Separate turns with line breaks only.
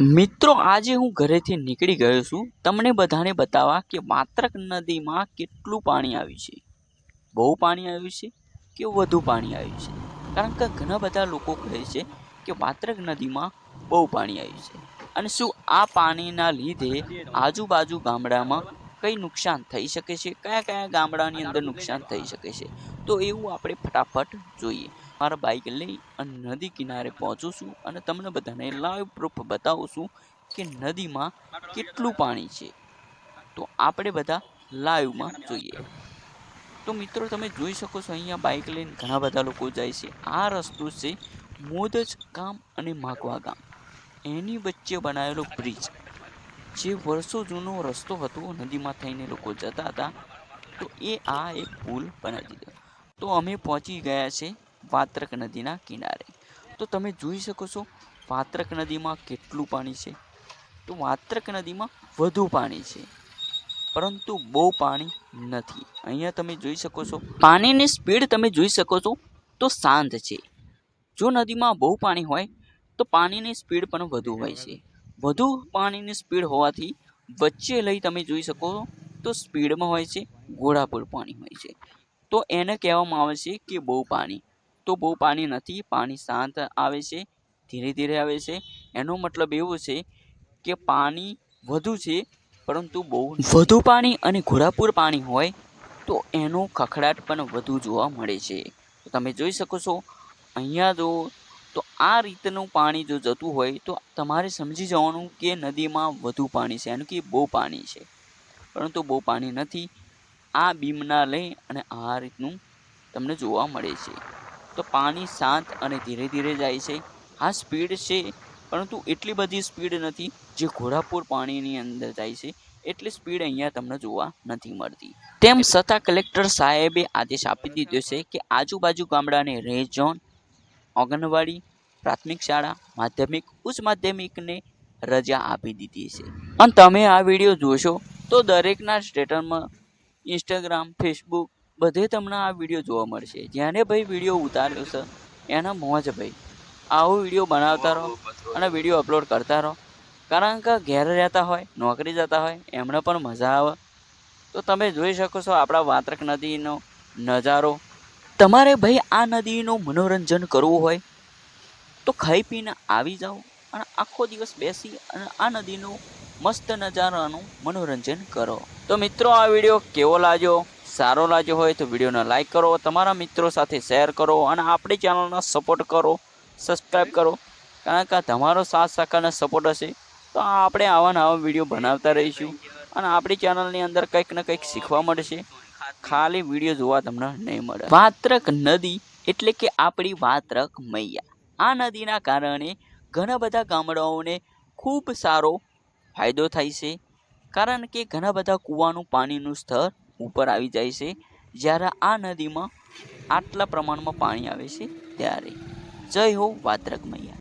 મિત્રો, આજે હું ઘરેથી નીકળી ગયો છું. તમને બધાને બતાવવા કે માત્રક નદીમાં કેટલું પાણી આવ્યું છે. બહુ પાણી આવ્યું છે કે વધુ પાણી આવ્યું છે? કારણ કે ઘણા બધા લોકો કહે છે કે માત્રક નદીમાં બહુ પાણી આવ્યું છે. અને શું આ પાણીના લીધે આજુબાજુ ગામડામાં કઈ નુકસાન થઈ શકે છે? કયા કયા ગામડાની અંદર નુકસાન થઈ શકે છે? તો એવું આપણે ફટાફટ જોઈએ. મારા બાઇક લઈ અને નદી કિનારે પહોંચું છું અને તમને બધાને લાઈવ પ્રૂફ બતાવું છું કે નદીમાં કેટલું પાણી છે. તો આપણે બધા લાઈવમાં જોઈએ. તો મિત્રો, તમે જોઈ શકો છો અહીંયા બાઇક લઈને ઘણા બધા લોકો જાય છે. આ રસ્તો છે મોદજ ગામ અને માગવા ગામ. એની વચ્ચે બનાવેલો બ્રિજ જે વર્ષો જૂનો રસ્તો હતો, નદીમાં થઈને લોકો જતા હતા. તો એ આ એક પુલ બનાવી દીધો. તો અમે પહોંચી ગયા છે વાત્રક નદીના કિનારે. તો તમે જોઈ શકો છો વાત્રક નદીમાં કેટલું પાણી છે? તો વાત્રક નદીમાં વધુ પાણી છે, પરંતુ બહુ પાણી નથી. અહીંયા તમે જોઈ શકો છો, પાણીની સ્પીડ તમે જોઈ શકો છો, તો શાંત છે. જો નદીમાં બહુ પાણી હોય, તો પાણીની સ્પીડ પણ વધુ હોય છે. વધુ પાણીની સ્પીડ હોવાથી વચ્ચે લઈ તમે જોઈ શકો છો, તો સ્પીડમાં હોય છે ઘોડાપુર પાણી હોય છે. તો એને કહેવામાં આવે છે કે બહુ પાણી. તો બહુ પાણી નથી, પાણી શાંત આવે છે, ધીરે ધીરે આવે છે. એનો મતલબ એવો છે કે પાણી વધુ છે, પરંતુ બહુ વધુ પાણી અને ઘોડાપૂર પાણી હોય તો એનો ખખડાટ પણ વધુ જોવા મળે છે. તમે જોઈ શકો છો, અહીંયા જો, તો આ રીતનું પાણી જો જતું હોય તો તમારે સમજી જવાનું કે નદીમાં વધુ પાણી છે, એનું કે બહુ પાણી છે. પરંતુ બહુ પાણી નથી. આ બીમના લઈ અને આ રીતનું તમને જોવા મળે છે. તો પાણી શાંત અને ધીરે ધીરે જાય છે. આ સ્પીડ છે, પરંતુ એટલી બધી સ્પીડ નથી જે ઘોડાપુર પાણીની અંદર જાય છે. એટલી સ્પીડ અહીંયા તમને જોવા નથી મળતી. તેમ છતાં કલેક્ટર સાહેબે આદેશ આપી દીધો છે કે આજુબાજુ ગામડાને રેન્જ ઝોન આંગણવાડી, પ્રાથમિક શાળા, માધ્યમિક, ઉચ્ચ માધ્યમિકને રજા આપી દીધી છે. અને તમે આ વીડિયો જોશો તો દરેકના સ્ટેટસમાં ઇન્સ્ટાગ્રામ ફેસબુક બધે તમને આ વીડિયો જોવા મળશે. જેને ભાઈ વીડિયો ઉતાર્યો છે એના મોજ ભાઈ. આવો વીડિયો બનાવતા રહો અને વીડિયો અપલોડ કરતા રહો. કારણ કે ઘેર રહેતા હોય નોકરી જતા હોય એમને પણ મજા આવે. તો તમે જોઈ શકો છો આપણા વાત્રક નદીનો નજારો. તમારે ભાઈ આ નદીનું મનોરંજન કરવું હોય તો ખાઈ પીને આવી જાઓ અને આખો દિવસ બેસી અને આ નદીનું મસ્ત નજારાનું મનોરંજન કરો. તો મિત્રો આ વીડિયો કેવો લાગ્યો? સારો લાગ્યો હોય તો વિડીયોને લાઇક કરો, તમારા મિત્રો સાથે શેર કરો અને આપણી ચેનલને સપોર્ટ કરો સબસ્ક્રાઈબ કરો. કારણ કે તમારો સાથ સહકારને સપોર્ટ હશે તો આપણે આવા નવા વીડિયો બનાવતા રહીશું અને આપણી ચેનલની અંદર કંઈક ને કંઈક શીખવા મળશે. ખાલી વીડિયો જોવા તમને નહીં મળે. વાત્રક નદી એટલે કે આપણી વાત્રક મૈયા. આ નદીના કારણે ઘણા બધા ગામડાઓને ખૂબ સારો ફાયદો થાય છે. કારણ કે ઘણા બધા કૂવાનું પાણીનું સ્તર ઉપર આવી જાય છે. જ્યારે આ નદીમાં આટલા પ્રમાણમાં પાણી આવે છે ત્યારે. જય હો વાત્રક મૈયા